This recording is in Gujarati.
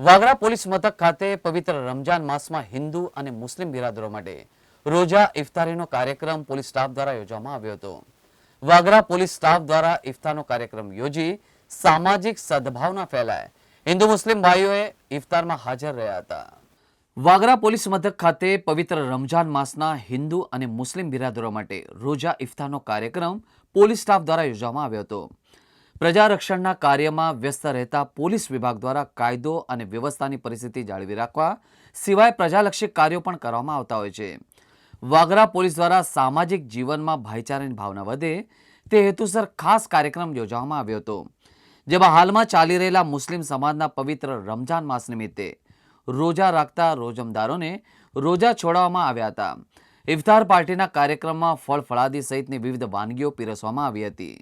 વાગરા પોલીસ મથક ખાતે પવિત્ર રમજાન માસમાં હિન્દુ અને મુસ્લિમ બિરાદરો માટે રોજા ઇફતારીનો કાર્યક્રમ પોલીસ સ્ટાફ દ્વારા યોજવામાં આવ્યો હતો. વાગરા પોલીસ સ્ટાફ દ્વારા ઇફતારનો કાર્યક્રમ યોજી સામાજિક સદભાવના ફેલાય. હિન્દુ મુસ્લિમ ભાઈઓએ ઇફતારમાં હાજર રહ્યા હતા. વાગરા પોલીસ મથક ખાતે પવિત્ર રમજાન માસના હિન્દુ અને મુસ્લિમ બિરાદરો માટે રોજા ઇફતારનો કાર્યક્રમ પોલીસ સ્ટાફ દ્વારા યોજવામાં આવ્યો હતો. પ્રજારક્ષણના કાર્યમાં વ્યસ્ત રહેતા પોલીસ વિભાગ દ્વારા કાયદો અને વ્યવસ્થાની પરિસ્થિતિ જાળવી રાખવા સિવાય પ્રજાલક્ષી કાર્યો પણ કરવામાં આવતા હોય છે. વાગરા પોલીસ દ્વારા સામાજિક જીવનમાં ભાઈચારાની ભાવના વધે તે હેતુસર ખાસ કાર્યક્રમ યોજવામાં આવ્યો હતો, જેમાં હાલમાં ચાલી રહેલા મુસ્લિમ સમાજના પવિત્ર રમજાન માસ નિમિત્તે રોજા રાખતા રોજમદારોને રોજા છોડાવવામાં આવ્યા હતા. ઇફતાર પાર્ટીના કાર્યક્રમમાં ફળ ફળાદી સહિતની વિવિધ વાનગીઓ પીરસવામાં આવી હતી.